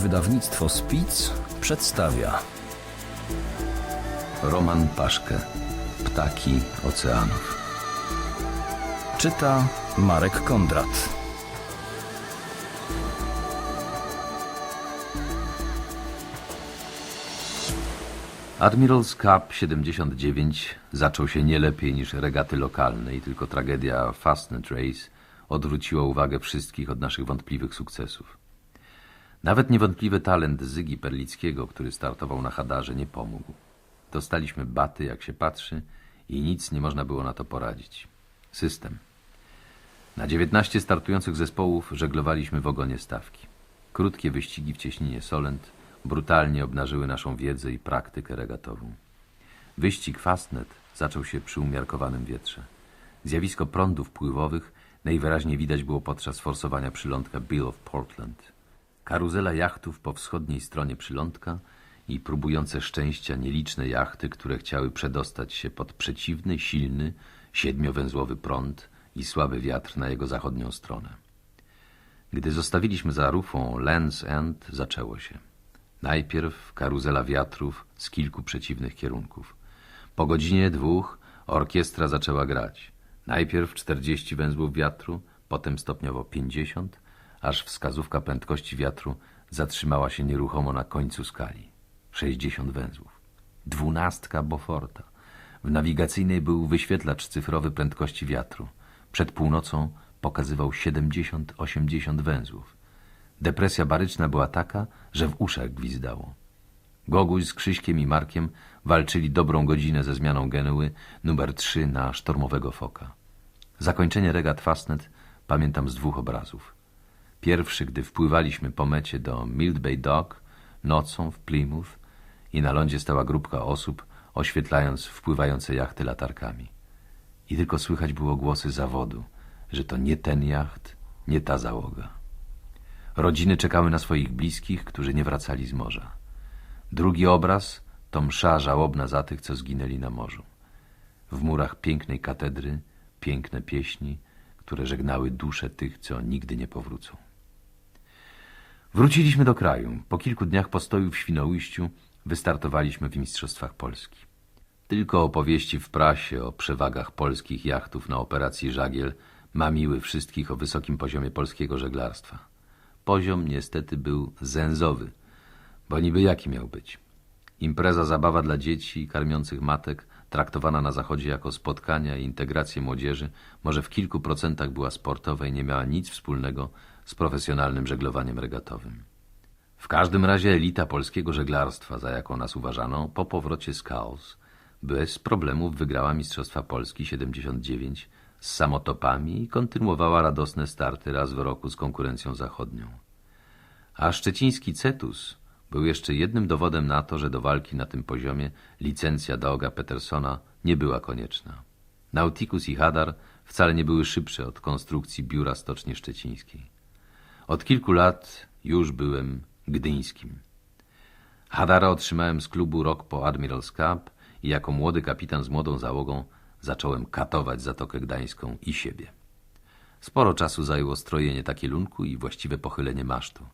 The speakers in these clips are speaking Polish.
Wydawnictwo Spic przedstawia Roman Paszkę Ptaki Oceanów Czyta Marek Kondrat Admiral's Cup 79 zaczął się nie lepiej niż regaty lokalne i tylko tragedia Fastnet Race odwróciła uwagę wszystkich od naszych wątpliwych sukcesów. Nawet niewątpliwy talent Zygi Perlickiego, który startował na Hadarze, nie pomógł. Dostaliśmy baty, jak się patrzy, i nic nie można było na to poradzić. System. Na 19 startujących zespołów żeglowaliśmy w ogonie stawki. Krótkie wyścigi w cieśninie Solent brutalnie obnażyły naszą wiedzę i praktykę regatową. Wyścig Fastnet zaczął się przy umiarkowanym wietrze. Zjawisko prądów pływowych najwyraźniej widać było podczas forsowania przylądka Bill of Portland. Karuzela jachtów po wschodniej stronie przylądka i próbujące szczęścia nieliczne jachty, które chciały przedostać się pod przeciwny, silny, siedmiowęzłowy prąd i słaby wiatr na jego zachodnią stronę. Gdy zostawiliśmy za rufą Land's End, zaczęło się. Najpierw karuzela wiatrów z kilku przeciwnych kierunków. Po godzinie dwóch orkiestra zaczęła grać. Najpierw 40 węzłów wiatru, potem stopniowo 50, aż wskazówka prędkości wiatru zatrzymała się nieruchomo na końcu skali. 60 węzłów. Dwunastka Beauforta. W nawigacyjnej był wyświetlacz cyfrowy prędkości wiatru. Przed północą pokazywał 70-80 węzłów. Depresja baryczna była taka, że w uszach gwizdało. Goguś z Krzyśkiem i Markiem walczyli dobrą godzinę ze zmianą Genuły numer 3 na sztormowego foka. Zakończenie regat Fastnet pamiętam z dwóch obrazów. Pierwszy, gdy wpływaliśmy po mecie do Mild Bay Dock nocą w Plymouth i na lądzie stała grupka osób, oświetlając wpływające jachty latarkami. I tylko słychać było głosy zawodu, że to nie ten jacht, nie ta załoga. Rodziny czekały na swoich bliskich, którzy nie wracali z morza. Drugi obraz to msza żałobna za tych, co zginęli na morzu. W murach pięknej katedry piękne pieśni, które żegnały dusze tych, co nigdy nie powrócą. Wróciliśmy do kraju. Po kilku dniach postoju w Świnoujściu wystartowaliśmy w Mistrzostwach Polski. Tylko opowieści w prasie o przewagach polskich jachtów na operacji Żagiel mamiły wszystkich o wysokim poziomie polskiego żeglarstwa. Poziom niestety był zęzowy, bo niby jaki miał być. Impreza zabawa dla dzieci i karmiących matek, traktowana na zachodzie jako spotkania i integrację młodzieży, może w kilku procentach była sportowa i nie miała nic wspólnego z profesjonalnym żeglowaniem regatowym. W każdym razie elita polskiego żeglarstwa, za jaką nas uważano, po powrocie z Chaos, bez problemów wygrała Mistrzostwa Polski 79 z samotopami i kontynuowała radosne starty raz w roku z konkurencją zachodnią. A szczeciński Cetus był jeszcze jednym dowodem na to, że do walki na tym poziomie licencja Doga Petersona nie była konieczna. Nauticus i Hadar wcale nie były szybsze od konstrukcji biura Stoczni Szczecińskiej. Od kilku lat już byłem gdyńskim. Hadara otrzymałem z klubu rok po Admiral's Cup i jako młody kapitan z młodą załogą zacząłem katować Zatokę Gdańską i siebie. Sporo czasu zajęło strojenie takielunku i właściwe pochylenie masztu.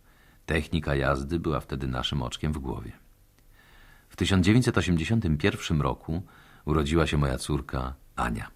Technika jazdy była wtedy naszym oczkiem w głowie. W 1981 roku urodziła się moja córka Ania.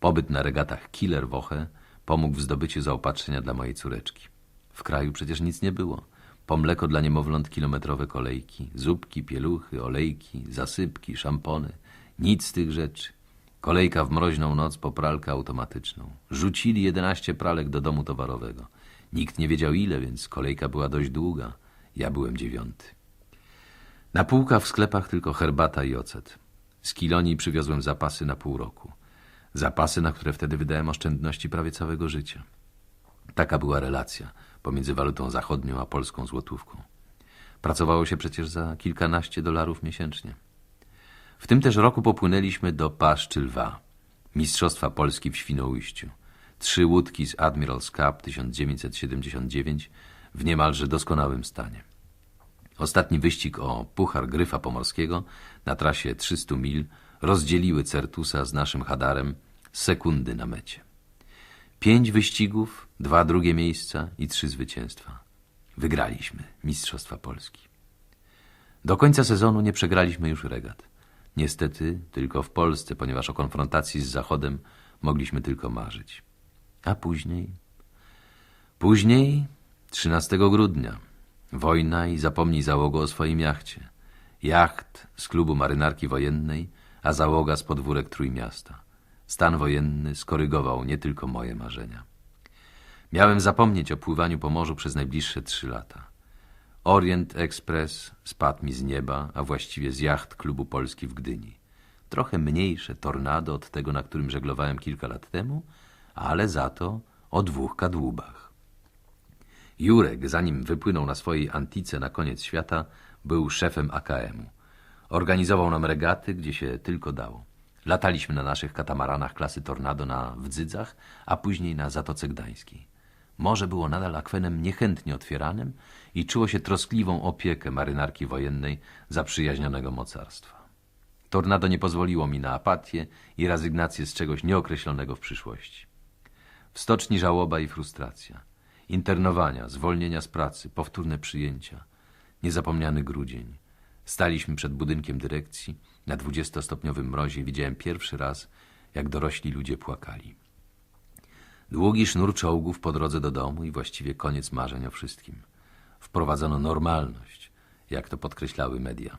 Pobyt na regatach Killer Woche pomógł w zdobyciu zaopatrzenia dla mojej córeczki. W kraju przecież nic nie było. Po mleko dla niemowląt kilometrowe kolejki, zupki, pieluchy, olejki, zasypki, szampony. Nic z tych rzeczy. Kolejka w mroźną noc po pralkę automatyczną. Rzucili jedenaście pralek do domu towarowego. Nikt nie wiedział ile, więc kolejka była dość długa. Ja byłem dziewiąty. Na półkach w sklepach tylko herbata i ocet. Z Kilonii przywiozłem zapasy na pół roku. Zapasy, na które wtedy wydałem oszczędności prawie całego życia. Taka była relacja pomiędzy walutą zachodnią a polską złotówką. Pracowało się przecież za kilkanaście dolarów miesięcznie. W tym też roku popłynęliśmy do Paszczy Lwa, Mistrzostwa Polski w Świnoujściu. Trzy łódki z Admiral's Cup 1979 w niemalże doskonałym stanie. Ostatni wyścig o Puchar Gryfa Pomorskiego na trasie 300 mil rozdzieliły Certusa z naszym Hadarem sekundy na mecie. Pięć wyścigów, dwa drugie miejsca i trzy zwycięstwa. Wygraliśmy Mistrzostwa Polski. Do końca sezonu nie przegraliśmy już regat. Niestety tylko w Polsce, ponieważ o konfrontacji z Zachodem mogliśmy tylko marzyć. A później? Później, 13 grudnia, wojna i zapomnij załogo o swoim jachcie. Jacht z klubu marynarki wojennej, a załoga z podwórek Trójmiasta. Stan wojenny skorygował nie tylko moje marzenia. Miałem zapomnieć o pływaniu po morzu przez najbliższe trzy lata. Orient Express spadł mi z nieba, a właściwie z jacht klubu Polski w Gdyni. Trochę mniejsze tornado od tego, na którym żeglowałem kilka lat temu, ale za to o dwóch kadłubach. Jurek, zanim wypłynął na swojej antice na koniec świata, był szefem AKM-u. Organizował nam regaty, gdzie się tylko dało. Lataliśmy na naszych katamaranach klasy Tornado na Wdzydzach, a później na Zatoce Gdańskiej. Morze było nadal akwenem niechętnie otwieranym i czuło się troskliwą opiekę marynarki wojennej zaprzyjaźnionego mocarstwa. Tornado nie pozwoliło mi na apatię i rezygnację z czegoś nieokreślonego w przyszłości. W stoczni żałoba i frustracja. Internowania, zwolnienia z pracy, powtórne przyjęcia. Niezapomniany grudzień. Staliśmy przed budynkiem dyrekcji. Na dwudziestostopniowym mrozie widziałem pierwszy raz, jak dorośli ludzie płakali. Długi sznur czołgów po drodze do domu i właściwie koniec marzeń o wszystkim. Wprowadzono normalność, jak to podkreślały media.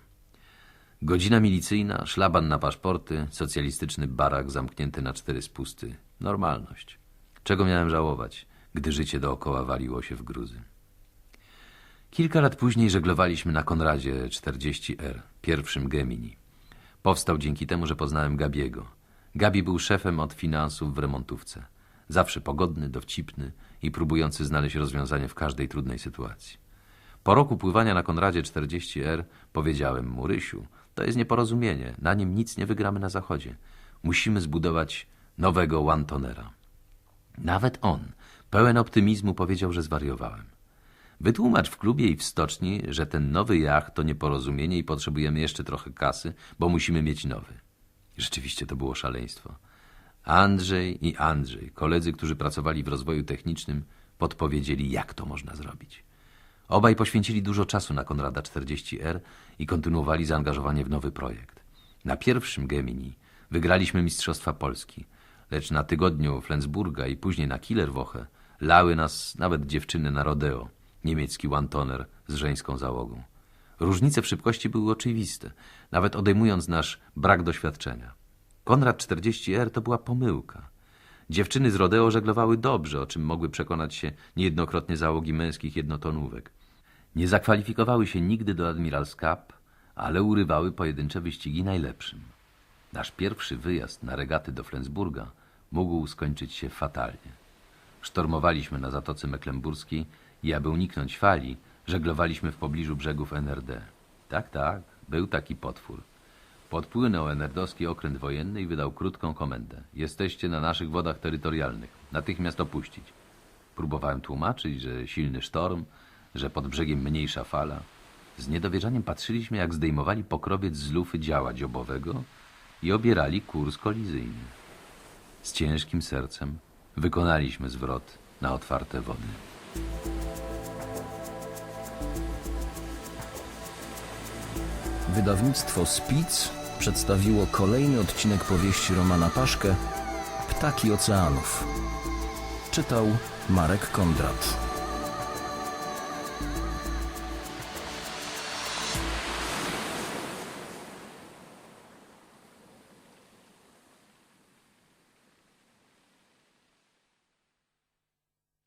Godzina milicyjna, szlaban na paszporty, socjalistyczny barak zamknięty na cztery spusty. Normalność. Czego miałem żałować, gdy życie dookoła waliło się w gruzy? Kilka lat później żeglowaliśmy na Konradzie 40R, pierwszym Gemini. Powstał dzięki temu, że poznałem Gabiego. Gabi był szefem od finansów w remontówce. Zawsze pogodny, dowcipny i próbujący znaleźć rozwiązanie w każdej trudnej sytuacji. Po roku pływania na Konradzie 40R powiedziałem mu, Rysiu, to jest nieporozumienie, na nim nic nie wygramy na zachodzie. Musimy zbudować nowego one-tonera. Nawet on, pełen optymizmu, powiedział, że zwariowałem. Wytłumacz w klubie i w stoczni, że ten nowy jacht to nieporozumienie i potrzebujemy jeszcze trochę kasy, bo musimy mieć nowy. Rzeczywiście to było szaleństwo. Andrzej i Andrzej, koledzy, którzy pracowali w rozwoju technicznym, podpowiedzieli, jak to można zrobić. Obaj poświęcili dużo czasu na Konrada 40R i kontynuowali zaangażowanie w nowy projekt. Na pierwszym Gemini wygraliśmy Mistrzostwa Polski, lecz na tygodniu Flensburga i później na Killerwoche lały nas nawet dziewczyny na rodeo, niemiecki one-toner z żeńską załogą. Różnice w szybkości były oczywiste, nawet odejmując nasz brak doświadczenia. Konrad 40R to była pomyłka. Dziewczyny z rodeo żeglowały dobrze, o czym mogły przekonać się niejednokrotnie załogi męskich jednotonówek. Nie zakwalifikowały się nigdy do Admiral's Cup, ale urywały pojedyncze wyścigi najlepszym. Nasz pierwszy wyjazd na regaty do Flensburga mógł skończyć się fatalnie. Sztormowaliśmy na Zatoce Mecklenburskiej i aby uniknąć fali, żeglowaliśmy w pobliżu brzegów NRD. Tak, tak, był taki potwór. Podpłynął enerdowski okręt wojenny i wydał krótką komendę. Jesteście na naszych wodach terytorialnych. Natychmiast opuścić. Próbowałem tłumaczyć, że silny sztorm, że pod brzegiem mniejsza fala. Z niedowierzaniem patrzyliśmy, jak zdejmowali pokrowiec z lufy działa dziobowego i obierali kurs kolizyjny. Z ciężkim sercem wykonaliśmy zwrot na otwarte wody. Wydawnictwo Spic przedstawiło kolejny odcinek powieści Romana Paszkę Ptaki Oceanów. Czytał Marek Kondrat.